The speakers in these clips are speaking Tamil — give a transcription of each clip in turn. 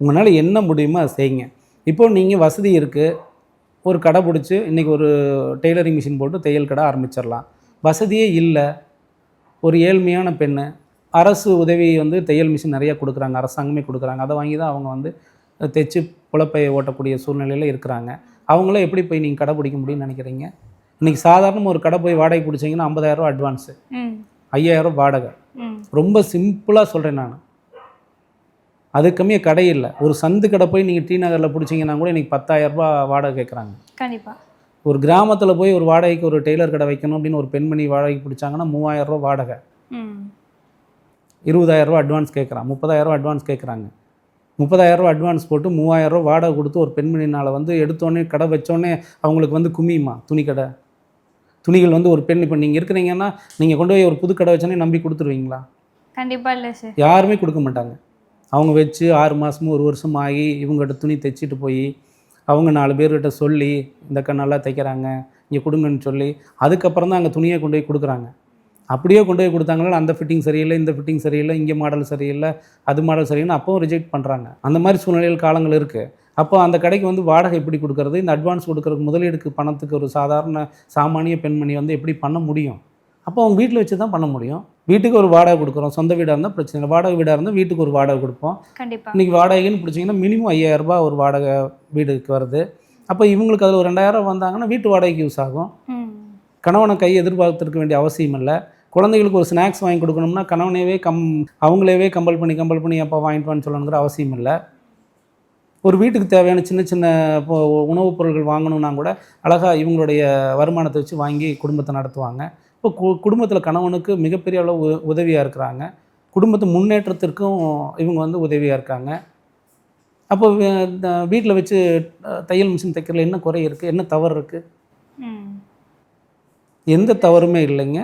உங்களால் என்ன முடியுமோ அதை செய்யுங்க. இப்போ நீங்கள் வசதி இருக்குது ஒரு கடை பிடிச்சி இன்றைக்கி ஒரு டெய்லரிங் மிஷின் போட்டு தையல் கடை ஆரம்பிச்சிடலாம். வசதியே இல்லை. ஒரு ஏழ்மையான பெண்ணு. அரசு உதவி வந்து தையல் மிஷின் நிறையா கொடுக்குறாங்க. அரசாங்கமே கொடுக்குறாங்க. அதை வாங்கி தான் அவங்க வந்து தைச்சு புழப்பை ஓட்டக்கூடிய சூழ்நிலையில் இருக்கிறாங்க. அவங்கள எப்படி போய் நீங்கள் கடை பிடிக்க முடியும்னு நினைக்கிறீங்க? இன்றைக்கி சாதாரண ஒரு கடை போய் வாடகை பிடிச்சிங்கன்னா ஐம்பதாயிரரூவா அட்வான்ஸு ஐயாயிரம் வாடகை. ரொம்ப சிம்பிளாக சொல்கிறேன் நான். அது கம்மியாக கடை இல்லை. ஒரு சந்து கடை போய் நீங்கள் டி நகரில் பிடிச்சிங்கன்னா கூட இன்றைக்கி பத்தாயிரரூபா வாடகை கேட்குறாங்க கண்டிப்பா. ஒரு கிராமத்தில் போய் ஒரு வாடகைக்கு ஒரு டெய்லர் கடை வைக்கணும் அப்படின்னு ஒரு பெண்மணி வாடகைக்கு பிடிச்சாங்கன்னா மூவாயிரரூவா வாடகை. ம். இருபதாயிரரூவா அட்வான்ஸ் கேட்குறான் முப்பதாயிரரூவா அட்வான்ஸ் கேட்குறாங்க முப்பதாயிரரூவா அட்வான்ஸ் போட்டு மூவாயிரரூவா வாடகை கொடுத்து ஒரு பெண்மணினால் வந்து எடுத்தோடனே கடை வச்சோடனே அவங்களுக்கு வந்து குமியுமா? துணி கடை. துணிகள் வந்து ஒரு பெண் இப்போ நீங்கள் இருக்கிறீங்கன்னா நீங்கள் கொண்டு போய் ஒரு புது கடை வச்சோன்னே நம்பி கொடுத்துருவீங்களா? கண்டிப்பா இல்லை சார். யாருமே கொடுக்க மாட்டாங்க. அவங்க வச்சு ஆறு மாதமும் ஒரு வருஷம் ஆகி இவங்ககிட்ட துணி தைச்சிட்டு போய் அவங்க நாலு பேர்கிட்ட சொல்லி இந்த அக்கா நல்லா தைக்கிறாங்க இங்கே கொடுங்கன்னு சொல்லி அதுக்கப்புறம் தான் அங்கே துணியை கொண்டு போய் கொடுக்குறாங்க. அப்படியே கொண்டு போய் கொடுத்தாங்களா அந்த ஃபிட்டிங் சரியில்லை இந்த ஃபிட்டிங் சரியில்லை இங்கே மாடல் சரியில்லை அது மாடல் சரியில்லை அப்பவும் ரிஜெக்ட் பண்ணுறாங்க அந்த மாதிரி சூழ்நிலைகள் காலங்கள் இருக்குது அப்போ அந்த கடைக்கு வந்து வாடகை எப்படி கொடுக்கறது? இந்த அட்வான்ஸ் கொடுக்குறதுக்கு முதலீடுக்கு பணத்துக்கு ஒரு சாதாரண சாமானிய பெண்மணி வந்து எப்படி பண்ண முடியும்? அப்போ அவங்க வீட்டில் வச்சு தான் பண்ண முடியும். வீட்டுக்கு ஒரு வாடகை கொடுக்குறோம். சொந்த வீடாக இருந்தால் பிரச்சனை இல்லை. வாடகை வீடாக இருந்தால் வீட்டுக்கு ஒரு வாடகை கொடுப்போம். இன்றைக்கி வாடகைன்னு பிடிச்சிங்கன்னா மினிமம் ஐயாயிரம் ரூபாய் ஒரு வாடகை வீடுக்கு வருது. அப்போ இவங்களுக்கு அதில் ஒரு ரெண்டாயிரம் வந்தாங்கன்னா வீட்டு வாடகைக்கு யூஸ் ஆகும். கணவனை கை எதிர்பார்த்துருக்க வேண்டிய அவசியம் இல்லை. குழந்தைகளுக்கு ஒரு ஸ்நாக்ஸ் வாங்கி கொடுக்கணும்னா கணவனையவே கம் அவங்களேவே கம்பல் பண்ணி கம்பல் பண்ணி அப்போ வாங்கிட்டு வான்னு சொல்லணுங்கிற அவசியம் இல்லை. ஒரு வீட்டுக்கு தேவையான சின்ன சின்ன உணவுப் பொருட்கள் வாங்கணும்னா கூட அழகாக இவங்களுடைய வருமானத்தை வச்சு வாங்கி குடும்பத்தை நடத்துவாங்க. இப்போ கு குடும்பத்தில் கணவனுக்கு மிகப்பெரிய அளவு உதவியாக இருக்கிறாங்க. குடும்பத்து முன்னேற்றத்திற்கும் இவங்க வந்து உதவியாக இருக்காங்க. அப்போ வீட்டில் வச்சு தையல் மிஷின் தைக்கிறதுல என்ன குறை இருக்குது என்ன தவறு இருக்குது எந்த தவறுமே இல்லைங்க.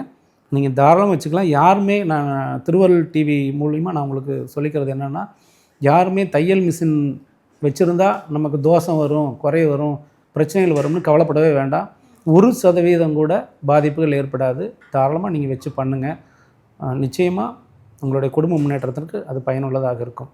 நீங்கள் தாராளம் வச்சுக்கலாம். யாருமே நான் திருவருள் டிவி மூலிமா நான் உங்களுக்கு சொல்லிக்கிறது என்னென்னா யாருமே தையல் மிஷின் வச்சுருந்தா நமக்கு தோஷம் வரும் குறை வரும் பிரச்சனைகள் வரும்னு கவலைப்படவே வேண்டாம். ஒரு சதவீதம் கூட பாதிப்புகள் ஏற்படாது. தாராளமாக நீங்கள் வச்சு பண்ணுங்கள் நிச்சயமாக உங்களுடைய குடும்ப முன்னேற்றத்திற்கு அது பயனுள்ளதாக இருக்கும்.